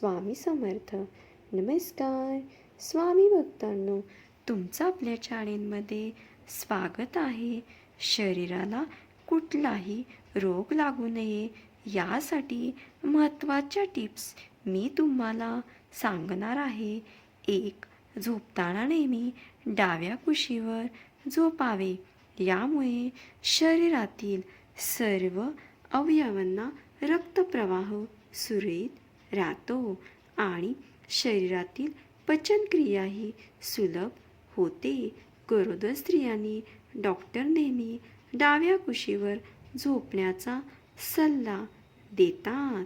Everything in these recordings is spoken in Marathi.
स्वामी समर्थ. नमस्कार. स्वामी भक्तांनो तुमचं आपल्या चॅनेलमध्ये स्वागत आहे. शरीराला कुठलाही रोग लागू नये यासाठी महत्त्वाच्या टिप्स मी तुम्हाला सांगणार आहे. एक झोपताना नेहमी डाव्या कुशीवर झोपावे. यामुळे शरीरातील सर्व अवयवांना रक्तप्रवाह सुरळीत राहतो आणि शरीरातील पचनक्रियाही सुलभ होते. गरोदर स्त्रियांनी डॉक्टर नेहमी डाव्या कुशीवर झोपण्याचा सल्ला देतात.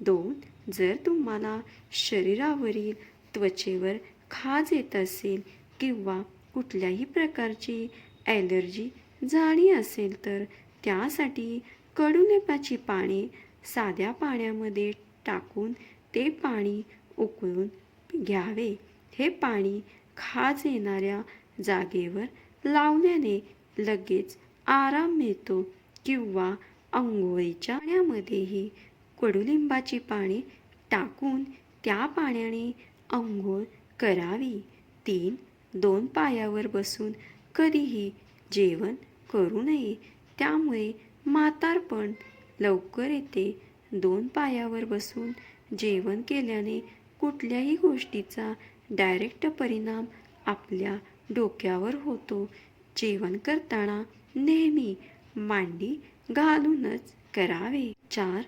दोन जर तुम्हाला शरीरावरील त्वचेवर खाज येत असेल किंवा कुठल्याही प्रकारची ॲलर्जी झाली असेल तर त्यासाठी कडुलिंबाची पाने साध्या पाण्यामध्ये टाकून ते पाणी उकळून घ्यावे. हे पाणी खाज येणाऱ्या जागेवर लावल्याने लगेच आराम मिळतो किंवा आंघोळीच्या पाण्यामध्येही कडुलिंबाची पाने टाकून त्या पाण्याने आंघोळ करावी. तीन दोन पायावर बसून कधीही जेवण करू नये. त्यामुळे म्हातारपण लवकर येते दोन पायावर बसून जेवण केल्याने कुठल्याही गोष्टीचा डायरेक्ट परिणाम आपल्या डोक्यावर होतो. जेवण करताना नेहमी मांडी घालूनच करावे. चार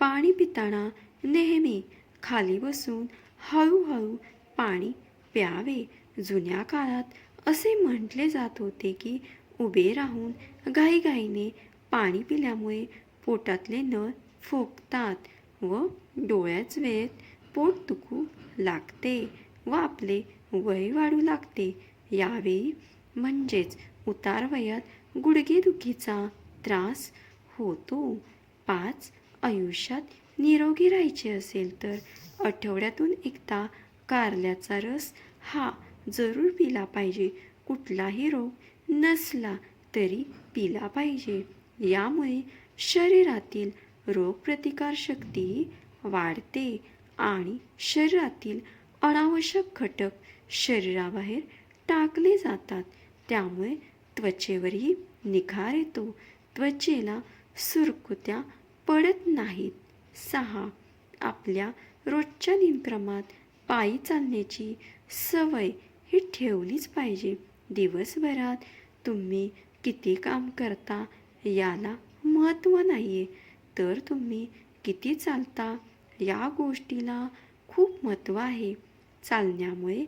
पाणी पिताना नेहमी खाली बसून हळूहळू पाणी प्यावे. जुन्या काळात असे म्हटले जात होते की उभे राहून घाईघाईने पाणी पिल्यामुळे पोटातले नळ फुगतात व डोळ्याच वेळेत पोट दुखू लागते व आपले वय वाढू लागते. यावेळी म्हणजेच उतार वयात गुडघेदुखीचा त्रास होतो. पाच आयुष्यात निरोगी राहायचे असेल तर आठवड्यातून एकदा कारल्याचा रस हा जरूर पिला पाहिजे. कुठलाही रोग नसला तरी पिला पाहिजे. यामुळे शरीरातील रोगप्रतिकारशक्ती वाढते आणि शरीरातील अनावश्यक घटक शरीराबाहेर टाकले जातात. त्यामुळे त्वचेवरही निखार येतो. त्वचेला सुरकुत्या पडत नाहीत. सहा. आपल्या रोजच्या दिनक्रमात पायी चालण्याची सवय ही ठेवलीच पाहिजे. दिवसभरात तुम्ही किती काम करता याला महत्त्व नाही आहे तर तुम्ही किती चालता या गोष्टीला खूप महत्त्व आहे. चालण्यामुळे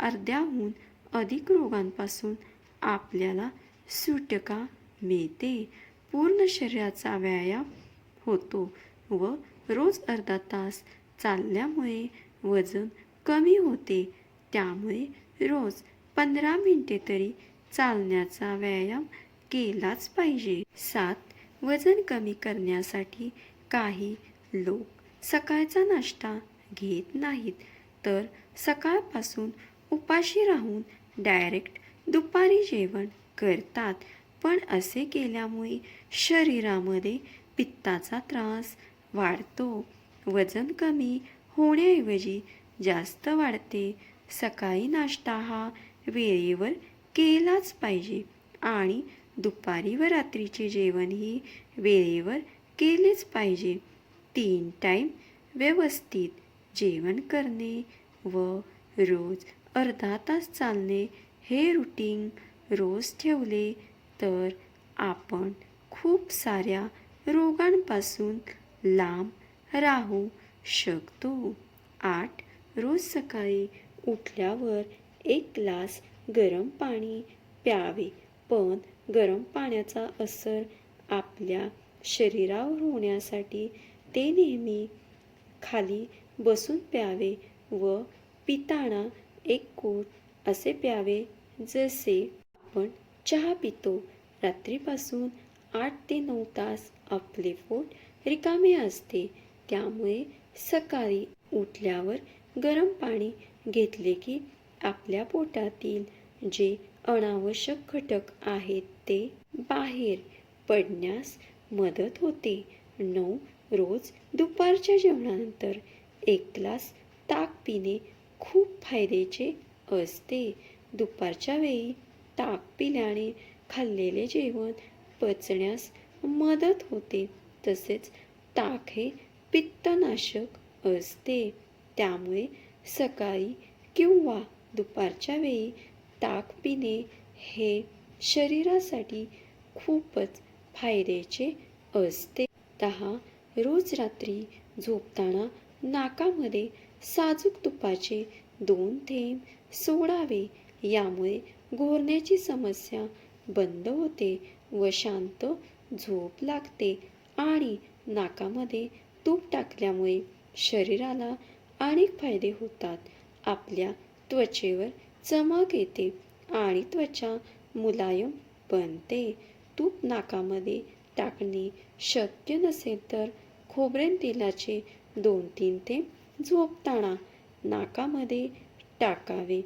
अर्ध्याहून अधिक रोगांपासून आपल्याला सुटका मिळते. पूर्ण शरीराचा व्यायाम होतो व रोज अर्धा तास चालल्यामुळे वजन कमी होते. त्यामुळे रोज पंधरा मिनटे तरी चालण्याचा व्यायाम केलाच पाहिजे. सात वजन कमी करण्यासाठी काही लोक सकाळचा नाश्ता घेत नाहीत. तर सकाळपासून उपाशी राहून डायरेक्ट दुपारी जेवण करतात. पण असे केल्यामुळे शरीरामध्ये पित्ताचा त्रास वाढतो. वजन कमी होण्याऐवजी जास्त वाढते. सकाळी नाश्ता हा वेळेवर केलाच पाहिजे आणि दुपारी व रात्रीचे जेवणही वेळेवर केलेच पाहिजे. तीन टाईम व्यवस्थित जेवण करणे व रोज अर्धा तास चालणे हे रुटीन रोज ठेवले तर आपण खूप साऱ्या रोगांपासून लांब राहू शकतो. आठ रोज सकाळी उठल्यावर एक ग्लास गरम पाणी प्यावे. पण गरम पाण्याचा असर आपल्या शरीरावर होण्यासाठी ते नेहमी खाली बसून प्यावे व पिताना एक कोट असे प्यावे जसे आपण चहा पितो. रात्रीपासून आठ ते नऊ तास आपले पोट रिकामे असते. त्यामुळे सकाळी उठल्यावर गरम पाणी घेतले की आपल्या पोटातील जे अनावश्यक घटक आहेत ते बाहेर पडण्यास मदत होते. नऊ रोज दुपारच्या जेवणानंतर एक ग्लास ताक पिणे खूप फायद्याचे असते. दुपारच्या वेळी ताक पिल्याने खाल्लेले जेवण पचण्यास मदत होते. तसेच ताक हे पित्तनाशक असते. त्यामुळे सकाळी किंवा दुपारच्या वेळी ताक पिणे हे शरीरासाठी खूपच फायद्याचे असते. दहा रोज रात्री झोपताना नाकामध्ये साजूक तुपाचे दोन थेंब सोडावे यामुळे घोरण्याची समस्या बंद होते व शांत झोप लागते आणि नाकामध्ये तूप टाकल्यामुळे शरीराला अनेक फायदे होतात. आपल्या त्वचेवर चमक येते आणि त्वचा मुलायम बनते तूप नाकामध्ये टाकणे शक्य नसेल तर खोबरेल तेलाचे दोन तीन ते झोपताना नाकामध्ये टाकावे.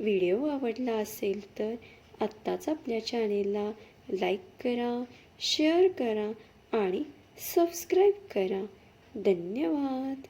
व्हिडिओ आवडला असेल तर आत्ताच आपल्या चॅनेलला लाईक करा शेअर करा आणि सबस्क्राईब करा. धन्यवाद.